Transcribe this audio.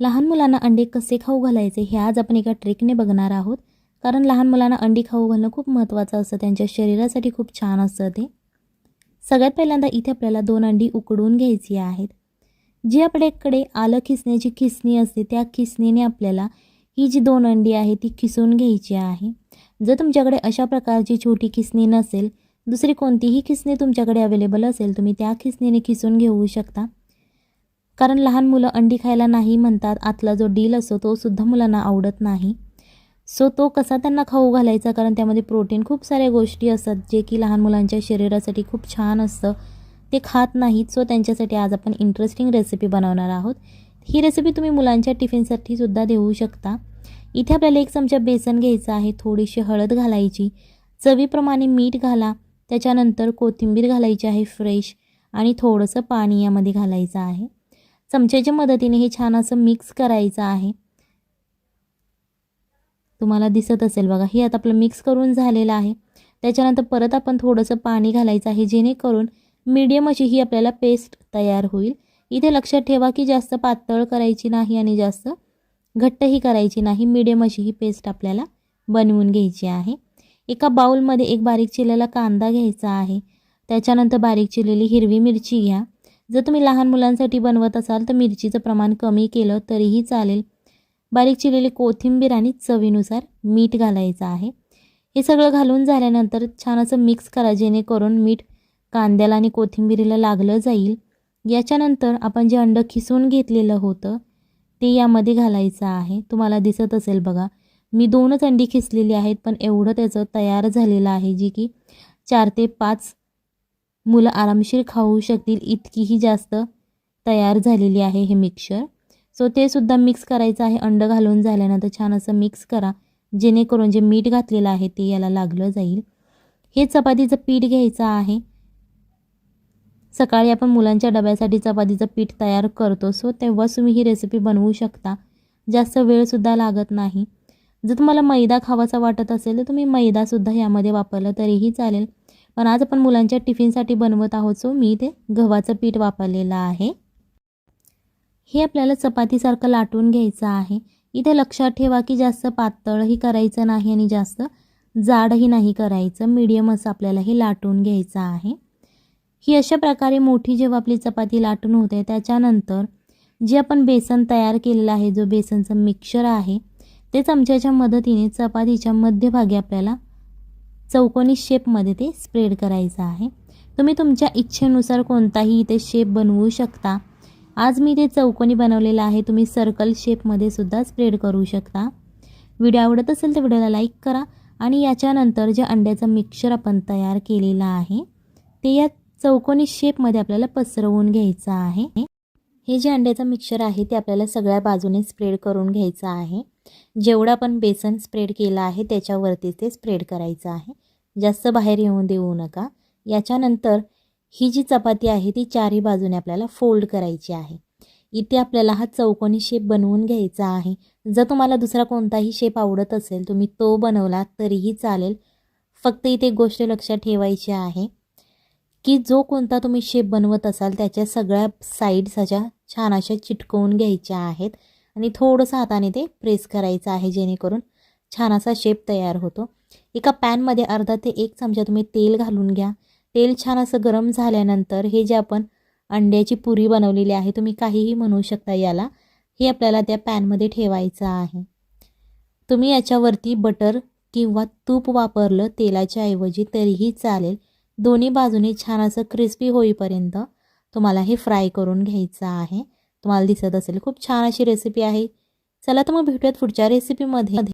लहान मुलांना अंडे कसे खाऊ घालायचे हे आज आपण एका ट्रिकने बघणार आहोत. कारण लहान मुलांना अंडी खाऊ घालणं खूप महत्त्वाचं असतं. त्यांच्या शरीरासाठी खूप छान असतं ते. सगळ्यात पहिल्यांदा इथे आपल्याला दोन अंडी उकडून घ्यायची आहेत. जी आपल्याकडे आलं खिसण्याची खिसणी असते त्या खिसणीने आपल्याला ही जी दोन अंडी आहे ती खिसून घ्यायची आहे. जर तुमच्याकडे अशा प्रकारची छोटी खिसणी नसेल दुसरी कोणतीही खिसणी तुमच्याकडे अवेलेबल असेल तुम्ही त्या खिसणीने खिसून घेऊ शकता. कारण लहान मुलं अंडी खायला नाही म्हणतात आतला जो डील असतो तो सुद्धा मुलांना आवडत नाही. सो तो कसा त्यांना खाऊ घालायचा? कारण त्यामध्ये प्रोटीन खूप साऱ्या गोष्टी असतात जे की लहान मुलांच्या शरीरासाठी खूप छान असतं. ते खात नाहीत सो त्यांच्यासाठी आज आपण इंटरेस्टिंग रेसिपी बनवणार आहोत. ही रेसिपी तुम्ही मुलांच्या टिफिनसाठी सुद्धा देऊ शकता. इथे आपल्याला एक चमचा बेसन घ्यायचं आहे थोडीशी हळद घालायची चवीप्रमाणे मीठ घाला त्याच्यानंतर कोथिंबीर घालायची आहे फ्रेश आणि थोडंसं पाणी यामध्ये घालायचं आहे. चमच्याच्या मदतीने हे छान असं मिक्स करायचं आहे. तुम्हाला दिसत असेल बघा हे आता आपलं मिक्स करून झालेलं आहे. त्याच्यानंतर परत आपण थोडंसं पाणी घालायचं आहे जेणेकरून मीडियम अशी ही आपल्याला पेस्ट तयार होईल. इथे लक्षात ठेवा की जास्त पातळ करायची नाही आणि जास्त घट्टही करायची नाही. मीडियम अशी ही पेस्ट आपल्याला बनवून घ्यायची आहे. एका बाउलमध्ये एक बारीक चिरलेला कांदा घ्यायचा आहे. त्याच्यानंतर बारीक चिरलेली हिरवी मिरची घ्या. जर तुम्ही लहान मुलांसाठी बनवत असाल तर मिरचीचं प्रमाण कमी केलं तरीही चालेल. बारीक चिरलेली कोथिंबीर आणि चवीनुसार मीठ घालायचं आहे. हे सगळं घालून झाल्यानंतर छान असं मिक्स करा जेणेकरून मीठ कांद्याला आणि कोथिंबीरीला लागलं जाईल. याच्यानंतर आपण जे अंडं खिसून घेतलेलं होतं ते यामध्ये घालायचं आहे. तुम्हाला दिसत असेल बघा मी दोनच अंडी खिसलेली आहेत पण एवढं त्याचं तयार झालेलं आहे जी की चार ते पाच मुलं आरामशीर खाऊ शकतील इतकीही जास्त तयार झालेली आहे हे मिक्सर सो ते सुद्धा मिक्स करायचं आहे अंड घालून झाल्यानंतर छान असं मिक्स करा. जेणेकरून जे मीठ घातलेलं आहे ते याला लागलं जाईल. हे चपातीचं पीठ घ्यायचं आहे. सकाळी आपण मुलांच्या डब्यासाठी चपातीचं पीठ तयार करतो. सो तेव्हाच तुम्ही ही रेसिपी बनवू शकता. जास्त वेळसुद्धा लागत नाही. जर तुम्हाला मैदा खावासा वाटत असेल तर तुम्ही मैदासुद्धा यामध्ये वापरला तरीही चालेल. पण आज आपण मुलांच्या टिफिनसाठी बनवत आहोत. सो मी ते गव्हाचं पीठ वापरलेलं आहे. हे आपल्याला चपातीसारखं लाटून घ्यायचं आहे. इथे लक्षात ठेवा की जास्त पातळही करायचं नाही आणि जास्त जाडही नाही करायचं. मीडियम असं आपल्याला हे लाटून घ्यायचं आहे. ही अशा प्रकारे मोठी जेव्हा आपली चपाती लाटून होते त्याच्यानंतर जे आपण बेसन तयार केलेलं आहे जो बेसनचं मिक्सर आहे ते चमच्याच्या मदतीने चपातीच्या मध्यभागी आपल्याला चौकोनी शेपमध्ये ते स्प्रेड करायचं आहे. तुम्ही तुमच्या इच्छेनुसार कोणताही इथे शेप बनवू शकता. आज मी ते चौकोनी बनवलेलं आहे. तुम्ही सर्कल शेपमध्ये सुद्धा स्प्रेड करू शकता. व्हिडिओ आवडत असेल तर व्हिडिओला लाईक करा आणि याच्यानंतर जे अंड्याचं मिक्सर आपण तयार केलेलं आहे ते या चौकोनी शेपमध्ये आपल्याला पसरवून घ्यायचं आहे. हे जे अंड्याचं मिक्सर आहे ते आपल्याला सगळ्या बाजूने स्प्रेड करून घ्यायचं आहे. जेवढा पण बेसन स्प्रेड केलं आहे त्याच्यावरती ते स्प्रेड करायचं आहे. जास्त बाहेर येऊन देऊ नका. याच्यानंतर ही जी चपाती आहे ती चारही बाजूने आपल्याला फोल्ड करायची आहे. इथे आपल्याला हा चौकोनी शेप बनवून घ्यायचा आहे. जर तुम्हाला दुसरा कोणताही शेप आवडत असेल तुम्ही तो बनवला तरीही चालेल. फक्त इथे एक गोष्ट लक्षात ठेवायची आहे की जो कोणता तुम्ही शेप बनवत असाल त्याच्या सगळ्या साईड्स अशा छान अशा चिटकवून घ्यायच्या आहेत. आणि थोडंसं हाताने ते प्रेस करायचं आहे जेणेकरून छान असा शेप तयार होतो. एका पॅनमध्ये अर्धा ते एक चमचा तुम्ही तेल घालून घ्या. तेल छान असं गरम झाल्यानंतर हे जे आपण अंड्याची पुरी बनवलेली आहे तुम्ही काहीही म्हणू शकता याला हे आपल्याला त्या पॅनमध्ये ठेवायचं आहे. तुम्ही याच्यावरती बटर किंवा तूप वापरलं तेलाच्या ऐवजी तरीही चालेल. दोन्ही बाजूने छान असं क्रिस्पी होईपर्यंत तुम्हाला हे फ्राय करून घ्यायचं आहे. तुम्हाला दिसत असेल खूप छान अशी रेसिपी आहे. चला तर मग भेटूयात पुढच्या रेसिपीमध्ये